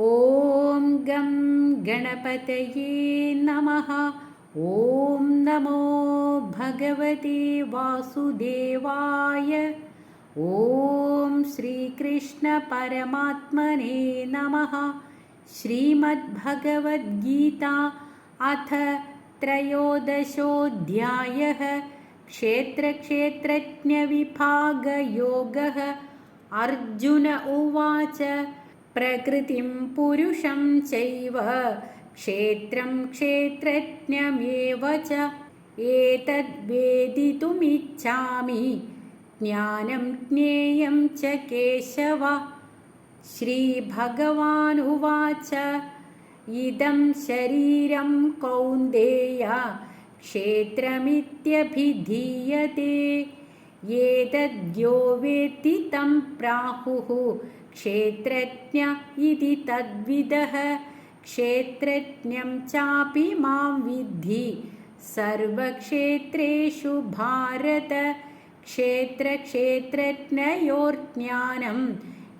ॐ गं गणपतये नमः। ॐ नमो भगवते वासुदेवाय। ॐ श्रीकृष्णपरमात्मने नमः। श्रीमद्भगवद्गीता अथ त्रयोदशोऽध्यायः। क्षेत्रक्षेत्रज्ञविभागयोगः। अर्जुन उवाच प्रकृतिं पुरुषं चैव क्षेत्रं क्षेत्रज्ञमेव च। एतद्वेदितुमिच्छामि ज्ञानं ज्ञेयं च केशव। श्रीभगवानुवाच इदं शरीरं कौन्देय क्षेत्रमित्यभिधीयते। एतद्यो वेत्ति तं प्राहुः क्षेत्रज्ञ इति तद्विदः। क्षेत्रज्ञं चापि मां विद्धि। सर्वक्षेत्रेषु भारत। क्षेत्रक्षेत्रज्ञयोर्ज्ञानं।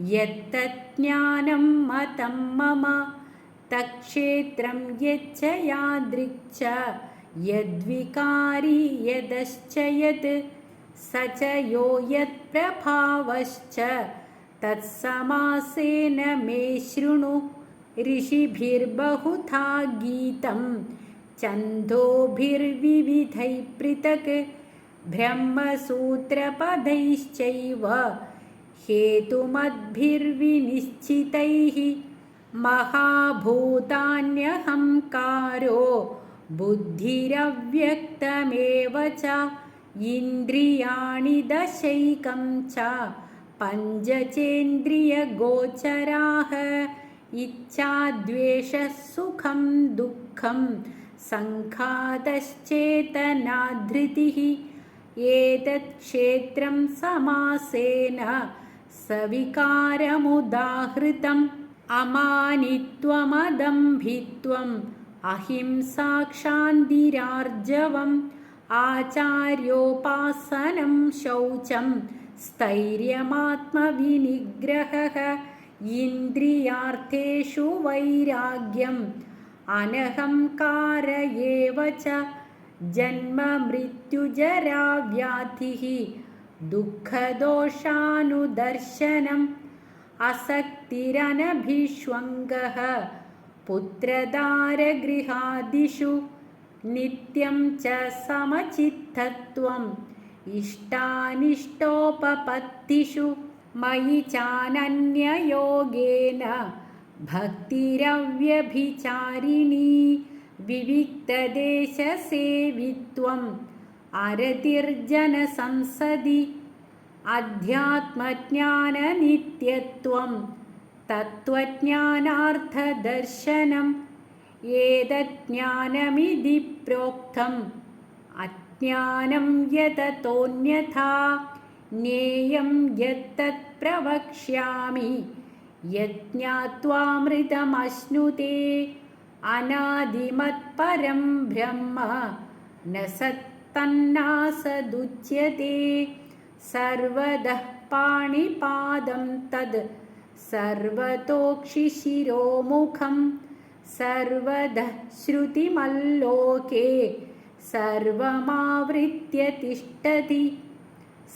यत्तज्ज्ञानं मतं मम। तत्क्षेत्रं यच्च यादृक् यद्विकारी यदश्च यत्। स च यो यत्प्रभावश्च तत्समासेन मे शृणु ऋषिभिर्बहुधा गीतं छन्दोभिर्विविधैः पृथक् ब्रह्मसूत्रपदैश्चैव हेतुमद्भिर्विनिश्चितैः महाभूतान्यहङ्कारो बुद्धिरव्यक्तमेव च इन्द्रियाणि दशैकं च पञ्चचेन्द्रियगोचराः इच्छाद्वेषसुखं दुःखं सङ्घातश्चेतनाधृतिः एतत् क्षेत्रं समासेन सविकारमुदाहृतम् अमानित्वमदम्भित्वम् अहिंसाक्षान्तिरार्जवम् आचार्योपासनं शौचं स्थैर्यमात्मविनिग्रहः इन्द्रियार्थेषु वैराग्यम् अनहङ्कार एव च जन्ममृत्युजराव्याधिः दुःखदोषानुदर्शनम् असक्तिरनभिष्वङ्गः पुत्रदारगृहादिषु नित्यं च समचित्तत्वम् ഇഷ്ടാനിഷ്ടോപപത്തിഷു മയി ചാനന്യയോഗേന ഭക്തിരവ്യഭിചാരിണി വിവിക്തദേശസേവിത്വം അരതിർജനസംസദി അധ്യാത്മജ്ഞാനനിത്യത്വം തത്വജ്ഞാനാർത്ഥദർശനം ഏതജ്ഞാനമിതി പ്രോക്തം अज्ञानं यततोऽन्यथा ज्ञेयं यत्तत् प्रवक्ष्यामि यज्ञात्वामृतमश्नुते अनादिमत्परं ब्रह्म न सत्तन्नासदुच्यते। सर्वदः पाणिपादं तद् सर्वतोक्षिशिरोमुखम् सर्वदः श्रुतिमल्लोके सर्वमावृत्य तिष्ठति।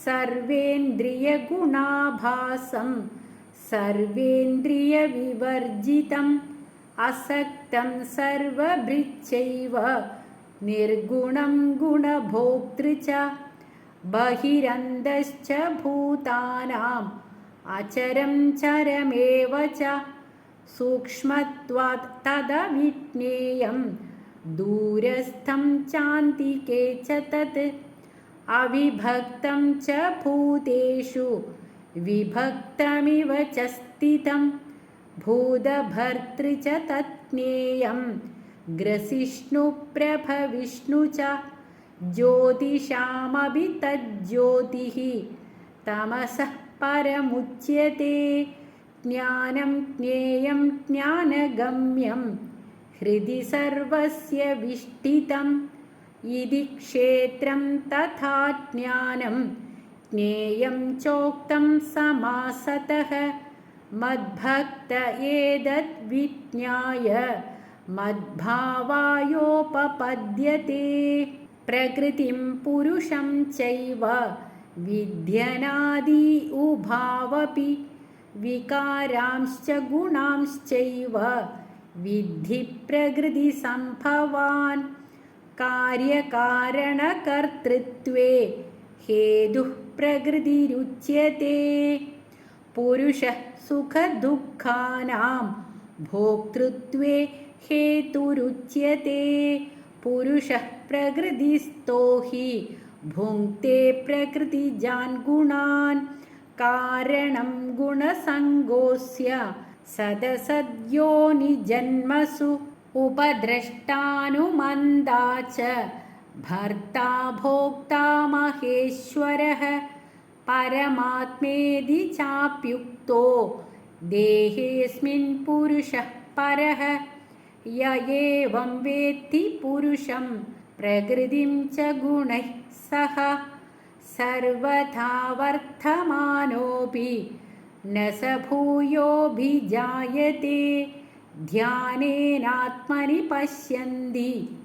सर्वेन्द्रियगुणाभासं सर्वेन्द्रियविवर्जितम् असक्तं सर्वभृच्छैव निर्गुणं गुणभोक्तृ च बहिरन्दश्च भूतानाम् अचरं चरमेव च सूक्ष्मत्वात् तदविज्ञेयं दूरस्थं चान्तिके च तत्। अविभक्तं च भूतेषु विभक्तमिव च स्थितं। भूतभर्तृ च तत्ज्ञेयं ग्रसिष्णुप्रभविष्णु च। ज्योतिषामपि तज्ज्योतिः तमसः परमुच्यते। ज्ञानं ज्ञेयं ज्ञानगम्यं हृदि सर्वस्य विष्ठितम् इति क्षेत्रं तथा ज्ञानं। ज्ञेयं चोक्तं समासतः। मद्भक्त एतद्विज्ञाय मद्भावायोपपद्यते। प्रकृतिं पुरुषं चैव। विध्यनादि उभावपि। विकारांश्च गुणांश्चैव വിധി പ്രകൃതി സംഭവാൻ കാര്യകാരണകർത്തൃത്വേ ഹേതു പ്രകൃതിരുച്യത്തെ പുരുഷ സുഖദുഃഖാനാം ഭോക്തൃത്വേ ഹേതുരുച്യത്തെ പുരുഷ പ്രകൃതിസ്ഥോ ഹി ഭുങ്ക്തെ പ്രകൃതിജാൻ ഗുണാൻ കാരണം ഗുണസംഗോസ്യ सदसद्योनिजन्मसु उपद्रष्टानुमन्दा च भर्ता भोक्ता महेश्वरः परमात्मेदि चाप्युक्तो देहेऽस्मिन् पुरुषः परः य एवं वेत्ति पुरुषं प्रकृतिं च गुणैः सह सर्वथा वर्धमानोऽपि न स भूयोऽभिजायते। ध्यानेनात्मनि पश्यन्ति।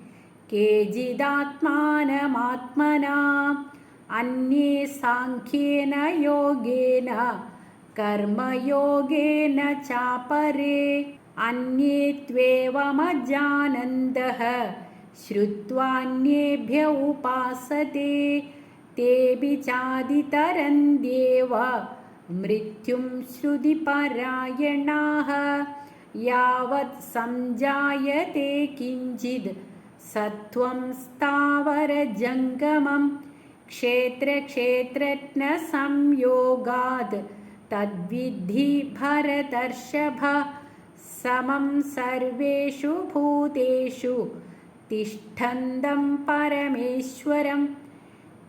केचिदात्मानमात्मना। अन्ये साङ्ख्येन योगेन। कर्मयोगेन चापरे। अन्ये त्वेवमजानन्दः। श्रुत्वान्येभ्य उपासते। तेऽपि चादितरन्त्येव मृत्युं श्रुतिपरायणाः यावत् सञ्जायते किञ्चिद्। सत्त्वं स्थावरजङ्गमं क्षेत्रक्षेत्रज्ञसंयोगात् तद्विद्धि भरतर्षभ समं सर्वेषु भूतेषु। तिष्ठन्दं परमेश्वरं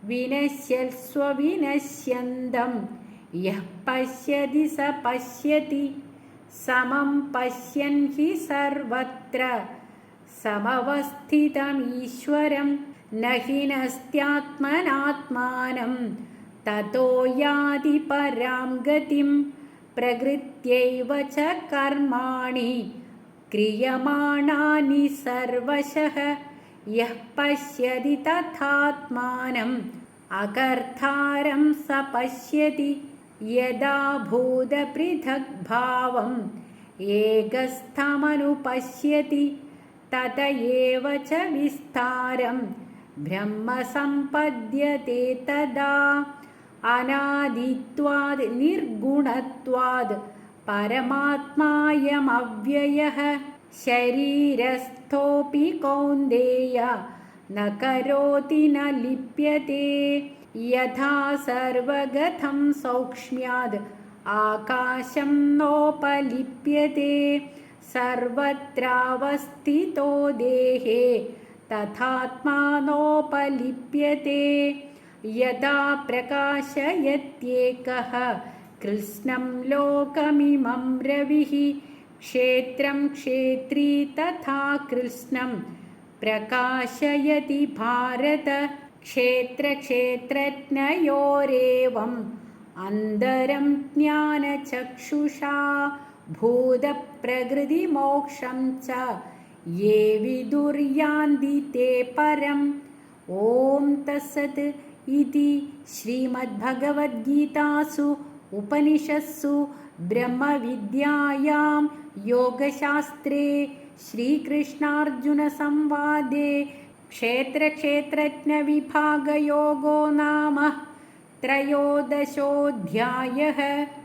विनश्यस्वविनश्यन्दं യഹ് പശ്യതി സ പശ്യതി സമം പശ്യൻ ഹി സർവത്ര സമവസ്ഥിതമീശ്വരം നഹിനസ്ത്യാത്മനാത്മാനം തതോ യാതി പരാം ഗതിം പ്രകൃത്യൈവ ച കർമാണി ക്രിയമാണാനി സർവശഃ യഃ പശ്യതി തഥാത്മാനം അകർത്താരം സ പശ്യതി स पश्यति यदा भूतपृथग्भावम् एकस्थमनुपश्यति तत एव च विस्तारं ब्रह्म सम्पद्यते तदा अनादित्वाद् निर्गुणत्वाद् परमात्मायमव्ययः शरीरस्थोऽपि कौन्देय न करोति न लिप्यते यथा सर्वगतं सौक्ष्म्याद् आकाशं नोपलिप्यते सर्वत्रावस्थितो देहे तथात्मानोपलिप्यते यदा प्रकाशयत्येकः कृष्णं लोकमिमं रविः क्षेत्रं क्षेत्री तथा कृष्णं प्रकाशयति भारत क्षेत्रक्षेत्रज्ञयोरेवम्। अन्तरं ज्ञानचक्षुषा भूतप्रकृतिमोक्षं च। ये विदुर्यान्ति ते परम्। ॐ तत्सत् इति श्रीमद्भगवद्गीतासु उपनिषत्सु ब्रह्मविद्यायां योगशास्त्रे श्रीकृष्णार्जुनसंवादे क्षेत्रक्षेत्रज्ञविभागयोगो नाम त्रयोदशोऽध्यायः।